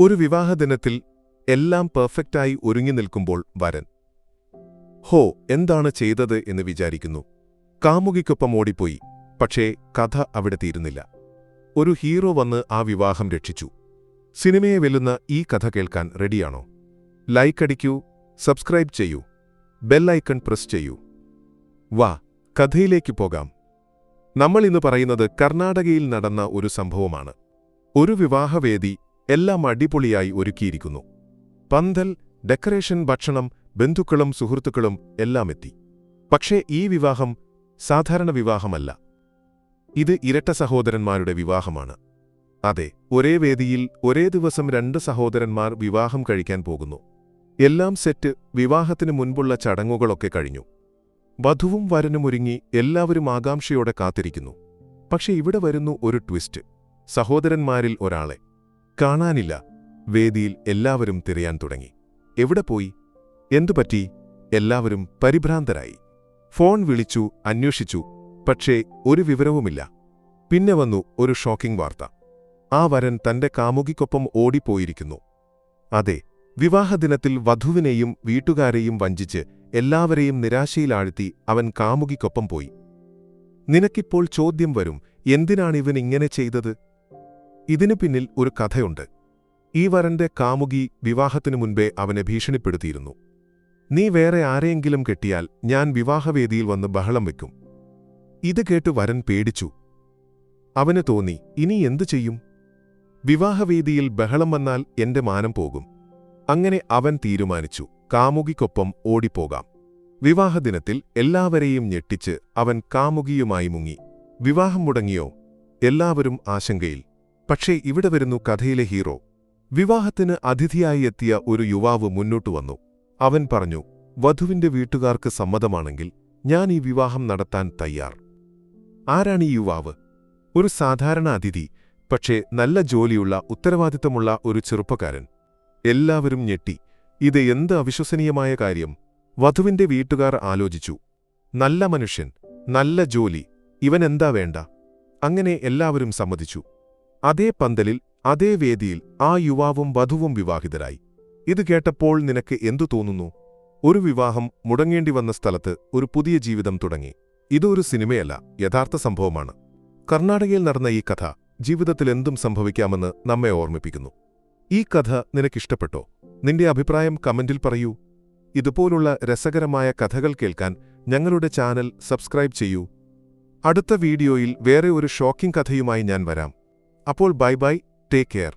ഒരു വിവാഹദിനത്തിൽ എല്ലാം പെർഫെക്റ്റായി ഒരുങ്ങി നിൽക്കുമ്പോൾ വരൻ ഹോ എന്താണ് ചെയ്തത് എന്ന് വിചാരിക്കുന്നു. കാമുകിക്കൊപ്പം ഓടിപ്പോയി പക്ഷേ കഥ അവിടെ തീരുന്നില്ല. ഒരു ഹീറോ വന്ന് ആ വിവാഹം രക്ഷിച്ചു. സിനിമയെ വെല്ലുന്ന ഈ കഥ കേൾക്കാൻ റെഡിയാണോ? ലൈക്ക് അടിക്കൂ സബ്സ്ക്രൈബ് ചെയ്യൂ ബെല്ലൈക്കൺ പ്രസ് ചെയ്യൂ. വാ കഥയിലേക്ക് പോകാം. നമ്മൾ ഇന്ന് പറയുന്നത് കർണാടകയിൽ നടന്ന ഒരു സംഭവമാണ്. ഒരു വിവാഹവേദി എല്ലാം അടിപൊളിയായി ഒരുക്കിയിരിക്കുന്നു. പന്തൽ ഡെക്കറേഷൻ ഭക്ഷണം ബന്ധുക്കളും സുഹൃത്തുക്കളും എല്ലാം എത്തി പക്ഷേ ഈ വിവാഹം സാധാരണ വിവാഹമല്ല. ഇത് ഇരട്ട സഹോദരന്മാരുടെ വിവാഹമാണ്. അതെ ഒരേ വേദിയിൽ ഒരേ ദിവസം രണ്ട് സഹോദരന്മാർ വിവാഹം കഴിക്കാൻ പോകുന്നു. എല്ലാം സെറ്റ് വിവാഹത്തിനു മുൻപുള്ള ചടങ്ങുകളൊക്കെ കഴിഞ്ഞു. വധുവും വരനുമൊരുങ്ങി എല്ലാവരും ആകാംക്ഷയോടെ കാത്തിരിക്കുന്നു. പക്ഷെ ഇവിടെ വരുന്നു ഒരു ട്വിസ്റ്റ്. സഹോദരന്മാരിൽ ഒരാളെ. കാണാനില്ല. വേദിയിൽ എല്ലാവരും തിരയാൻ തുടങ്ങി. എവിടെ പോയി? എന്തുപറ്റി എല്ലാവരും പരിഭ്രാന്തരായി. ഫോൺ വിളിച്ചു അന്വേഷിച്ചു പക്ഷേ ഒരു വിവരവുമില്ല. പിന്നെ വന്നു ഒരു ഷോക്കിംഗ് വാർത്ത. ആ വരൻ തന്റെ കാമുകിക്കൊപ്പം ഓടിപ്പോയിരിക്കുന്നു. അതെ വിവാഹദിനത്തിൽ വധുവിനെയും വീട്ടുകാരെയും വഞ്ചിച്ച് എല്ലാവരെയും നിരാശയിലാഴ്ത്തി അവൻ കാമുകിക്കൊപ്പം പോയി. നിനക്കിപ്പോൾ ചോദ്യം വരും എന്തിനാണിവൻ ഇങ്ങനെ ചെയ്തത്? ഇതിനു പിന്നിൽ ഒരു കഥയുണ്ട്. ഈ വരന്റെ കാമുകി വിവാഹത്തിനു മുൻപേ അവനെ ഭീഷണിപ്പെടുത്തിയിരുന്നു. നീ വേറെ ആരെയെങ്കിലും കെട്ടിയാൽ ഞാൻ വിവാഹവേദിയിൽ വന്ന് ബഹളം വയ്ക്കും ഇത് കേട്ട് വരൻ പേടിച്ചു. അവന് തോന്നി ഇനി എന്തു ചെയ്യും? വിവാഹവേദിയിൽ ബഹളം വന്നാൽ എന്റെ മാനം പോകും അങ്ങനെ അവൻ തീരുമാനിച്ചു. കാമുകിക്കൊപ്പം ഓടിപ്പോകാം. വിവാഹദിനത്തിൽ എല്ലാവരെയും ഞെട്ടിച്ച് അവൻ കാമുകിയുമായി മുങ്ങി. വിവാഹം മുടങ്ങിയോ? എല്ലാവരും ആശങ്കയിൽ. പക്ഷേ ഇവിടെ വരുന്നു കഥയിലെ ഹീറോ. വിവാഹത്തിന് അതിഥിയായി എത്തിയ ഒരു യുവാവ് മുന്നോട്ടു വന്നു. അവൻ പറഞ്ഞു വധുവിന്റെ വീട്ടുകാർക്ക് സമ്മതമാണെങ്കിൽ ഞാൻ ഈ വിവാഹം നടത്താൻ തയ്യാർ. ആരാണ് ഈ യുവാവ്? ഒരു സാധാരണ അതിഥി പക്ഷേ നല്ല ജോലിയുള്ള ഉത്തരവാദിത്തമുള്ള ഒരു ചെറുപ്പക്കാരൻ. എല്ലാവരും ഞെട്ടി. ഇത് എന്ത് അവിശ്വസനീയമായ കാര്യം. വധുവിന്റെ വീട്ടുകാർ ആലോചിച്ചു. നല്ല മനുഷ്യൻ നല്ല ജോലി. ഇവനെന്താ വേണ്ട? അങ്ങനെ എല്ലാവരും സമ്മതിച്ചു. അതേ പന്തലിൽ അതേ വേദിയിൽ ആ യുവാവും വധുവും വിവാഹിതരായി. ഇത് കേട്ടപ്പോൾ നിനക്ക് എന്തു തോന്നുന്നു? ഒരു വിവാഹം മുടങ്ങേണ്ടി വന്ന സ്ഥലത്ത് ഒരു പുതിയ ജീവിതം തുടങ്ങി. ഇതൊരു സിനിമയല്ല യഥാർത്ഥ സംഭവമാണ്. കർണാടകയിൽ നടന്ന ഈ കഥ ജീവിതത്തിൽ എന്തും സംഭവിക്കാമെന്ന് നമ്മെ ഓർമ്മിപ്പിക്കുന്നു. ഈ കഥ നിനക്കിഷ്ടപ്പെട്ടോ? നിന്റെ അഭിപ്രായം കമന്റിൽ പറയൂ. ഇതുപോലുള്ള രസകരമായ കഥകൾ കേൾക്കാൻ ഞങ്ങളുടെ ചാനൽ സബ്സ്ക്രൈബ് ചെയ്യൂ. അടുത്ത വീഡിയോയിൽ വേറെ ഒരു ഷോക്കിംഗ് കഥയുമായി ഞാൻ വരാം. അപ്പോൾ ബൈ ബൈ ടേക്ക് കെയർ.